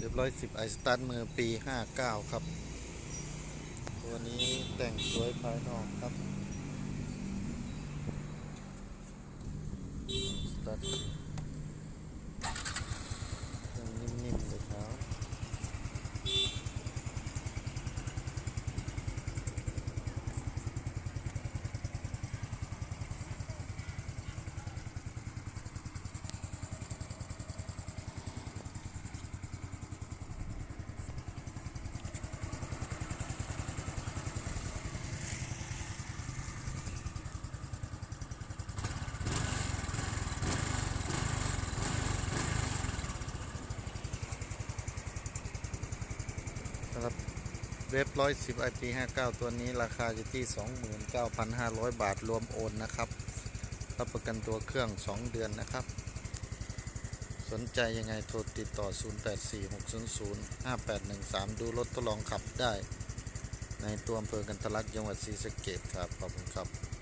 เรียบร้อยสิบไอสตาร์ทมือปีห้าเก้าครับ ตัวนี้แต่งสวยภายนอกครับสตาร์ทนิ่มๆเลยครับ สำหรับเว็บร้อยสิบไอพีห้าเก้าตัวนี้ราคาอยู่ที่สองหมื่นเก้าพันห้าร้อยบาทรวมโอนนะครับ รับประกันตัวเครื่อง2เดือนนะครับ สนใจยังไงโทรติดต่อ 0846005813 ดูรถทดลองขับได้ ในตัวอำเภอกันทลักจังหวัดศรีสะเกดครับ ขอบคุณครับ